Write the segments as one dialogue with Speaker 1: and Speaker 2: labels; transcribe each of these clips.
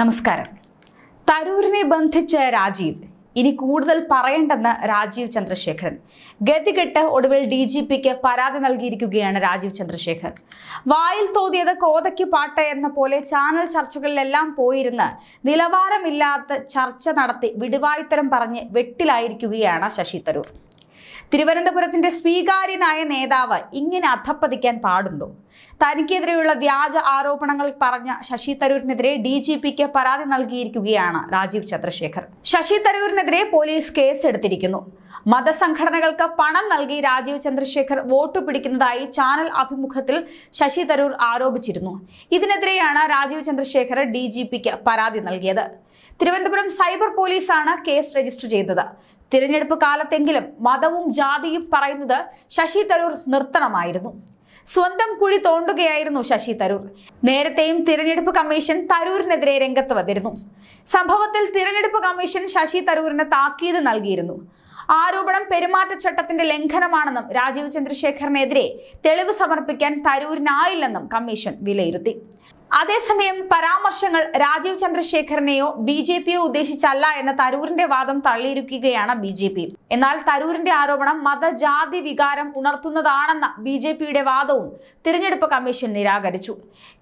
Speaker 1: നമസ്കാരം. തരൂരിനെ ബന്ധിച്ച രാജീവ് ഇനി കൂടുതൽ പറയണ്ടെന്ന് രാജീവ് ചന്ദ്രശേഖരൻ. ഗതികെട്ട് ഒടുവിൽ ഡി ജി പിക്ക് പരാതി നൽകിയിരിക്കുകയാണ് രാജീവ് ചന്ദ്രശേഖർ വായിൽ തോന്നിയത് കോതയ്ക്ക് പാട്ട് എന്ന പോലെ ചാനൽ ചർച്ചകളിലെല്ലാം പോയിരുന്ന് നിലവാരമില്ലാത്ത ചർച്ച നടത്തി വിടുവായുത്തരം പറഞ്ഞ് വെട്ടിലായിരിക്കുകയാണ് ശശി തരൂർ. തിരുവനന്തപുരത്തിന്റെ സ്വീകാര്യനായ നേതാവ് ഇങ്ങനെ അധപ്പതിക്കാൻ പാടുണ്ടോ? തനിക്കെതിരെയുള്ള വ്യാജ ആരോപണങ്ങൾ പറഞ്ഞ ശശി തരൂരിനെതിരെ ഡി ജി പിക്ക് പരാതി നൽകിയിരിക്കുകയാണ് രാജീവ് ചന്ദ്രശേഖർ. ശശി തരൂരിനെതിരെ പോലീസ് കേസെടുത്തിരിക്കുന്നു. മതസംഘടനകൾക്ക് പണം നൽകി രാജീവ് ചന്ദ്രശേഖർ വോട്ട് പിടിക്കുന്നതായി ചാനൽ അഭിമുഖത്തിൽ ശശി തരൂർ ആരോപിച്ചിരുന്നു. ഇതിനെതിരെയാണ് രാജീവ് ചന്ദ്രശേഖർ ഡി പരാതി നൽകിയത്. തിരുവനന്തപുരം സൈബർ പോലീസാണ് കേസ് രജിസ്റ്റർ ചെയ്തത്. തിരഞ്ഞെടുപ്പ് കാലത്തെങ്കിലും മതവും ജാതിയും പറയുന്നത് ശശി തരൂർ നിർത്തണമായിരുന്നു. സ്വന്തം കുഴി തോണ്ടുകയായിരുന്നു ശശി തരൂർ. നേരത്തെയും തിരഞ്ഞെടുപ്പ് കമ്മീഷൻ തരൂരിനെതിരെ രംഗത്ത് വന്നിരുന്നു. സംഭവത്തിൽ തിരഞ്ഞെടുപ്പ് കമ്മീഷൻ ശശി തരൂരിന് താക്കീത് നൽകിയിരുന്നു. ആരോപണം പെരുമാറ്റച്ചട്ടത്തിന്റെ ലംഘനമാണെന്നും രാജീവ് ചന്ദ്രശേഖറിനെതിരെ തെളിവ് സമർപ്പിക്കാൻ തരൂരിനായില്ലെന്നും കമ്മീഷൻ വിലയിരുത്തി. അതേസമയം പരാമർശങ്ങൾ രാജീവ് ചന്ദ്രശേഖരനെയോ ബി ജെ പിയോ ഉദ്ദേശിച്ചല്ല എന്ന തരൂരിന്റെ വാദം തള്ളിയിരിക്കുകയാണ് ബി ജെ പി. എന്നാൽ തരൂരിന്റെ ആരോപണം മതജാതി വികാരം ഉണർത്തുന്നതാണെന്ന ബി ജെ പിയുടെ വാദവും തിരഞ്ഞെടുപ്പ് കമ്മീഷൻ നിരാകരിച്ചു.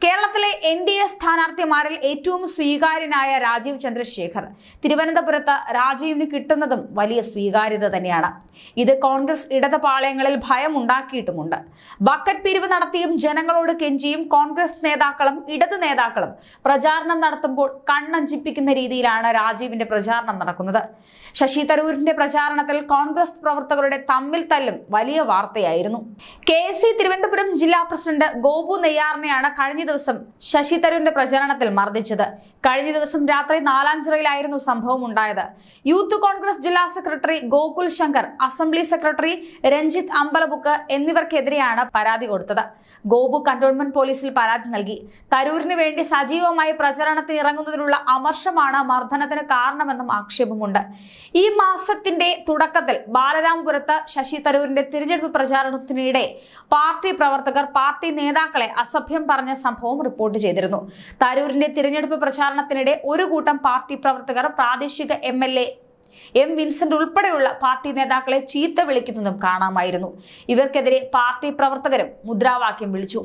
Speaker 1: കേരളത്തിലെ എൻ ഡി എ സ്ഥാനാർത്ഥിമാരിൽ ഏറ്റവും സ്വീകാര്യനായ രാജീവ് ചന്ദ്രശേഖർ തിരുവനന്തപുരത്ത് രാജീവിന് കിട്ടുന്നതും വലിയ സ്വീകാര്യത തന്നെയാണ്. ഇത് കോൺഗ്രസ് ഇടത് പാളയങ്ങളിൽ ഭയം ഉണ്ടാക്കിയിട്ടുമുണ്ട് ബക്കറ്റ് പിരിവ് നടത്തിയും ജനങ്ങളോട് കെഞ്ചിയും കോൺഗ്രസ് നേതാക്കളും ഇടത് നേതാക്കളും പ്രചാരണം നടത്തുമ്പോൾ കണ്ണഞ്ചിപ്പിക്കുന്ന രീതിയിലാണ് രാജീവിന്റെ പ്രചാരണം നടക്കുന്നത്. ശശി തരൂരിന്റെ പ്രചാരണത്തിൽ കോൺഗ്രസ് പ്രവർത്തകരുടെ തമ്മിൽ തല്ലും വലിയ വാർത്തയായിരുന്നു. കെ തിരുവനന്തപുരം ജില്ലാ പ്രസിഡന്റ് ഗോപു നെയ്യാറിനെയാണ് കഴിഞ്ഞ ദിവസം ശശി തരൂരിന്റെ പ്രചാരണത്തിൽ മർദ്ദിച്ചത്. കഴിഞ്ഞ ദിവസം രാത്രി നാലാഞ്ചിറയിലായിരുന്നു സംഭവം ഉണ്ടായത്. യൂത്ത് കോൺഗ്രസ് ജില്ലാ secretary Gokul Shankar assembly secretary Ranjith അമ്പലബുക്ക് എന്നിവർക്കെതിരെയാണ് പരാതി കൊടുത്തത്. ഗോപു കന്റോൺമെന്റ് പോലീസിൽ പരാതി നൽകി. തരൂരിന് വേണ്ടി സജീവമായി പ്രചരണത്തിന് ഇറങ്ങുന്നതിനുള്ള അമർഷമാണ് മർദ്ദനത്തിന് കാരണമെന്നും ആക്ഷേപമുണ്ട്. ഈ മാസത്തിന്റെ തുടക്കത്തിൽ ബാലരാമപുരത്ത് ശശി തരൂരിന്റെ തിരഞ്ഞെടുപ്പ് പ്രചാരണത്തിനിടെ പാർട്ടി പ്രവർത്തകർ പാർട്ടി നേതാക്കളെ അസഭ്യം പറഞ്ഞ സംഭവം റിപ്പോർട്ട് ചെയ്തിരുന്നു. തരൂരിന്റെ തിരഞ്ഞെടുപ്പ് പ്രചാരണത്തിനിടെ ഒരു കൂട്ടം പാർട്ടി പ്രവർത്തകർ പ്രാദേശിക എം എം വിൻസെന്റ് ഉൾപ്പെടെയുള്ള പാർട്ടി നേതാക്കളെ ചീത്ത വിളിക്കുന്നതും കാണാമായിരുന്നു. ഇവർക്കെതിരെ പാർട്ടി പ്രവർത്തകരും മുദ്രാവാക്യം വിളിച്ചു.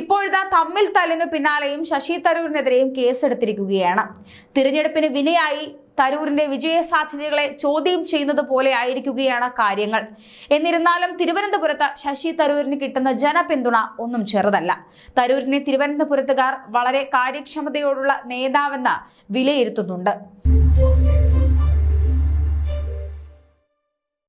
Speaker 1: ഇപ്പോഴിതാ തമ്മിൽ തല്ലിനു പിന്നാലെയും ശശി തരൂരിനെതിരെയും കേസെടുത്തിരിക്കുകയാണ്. തിരഞ്ഞെടുപ്പിന് വിനയായി തരൂരിന്റെ വിജയ സാധ്യതകളെ ചോദ്യം ചെയ്യുന്നത് പോലെ ആയിരിക്കുകയാണ് കാര്യങ്ങൾ. എന്നിരുന്നാലും തിരുവനന്തപുരത്ത് ശശി തരൂരിന് കിട്ടുന്ന ജനപിന്തുണ ഒന്നും ചെറുതല്ല. തരൂരിനെ തിരുവനന്തപുരത്തുകാർ വളരെ കാര്യക്ഷമതയോടുള്ള നേതാവെന്ന് വിലയിരുത്തുന്നുണ്ട്.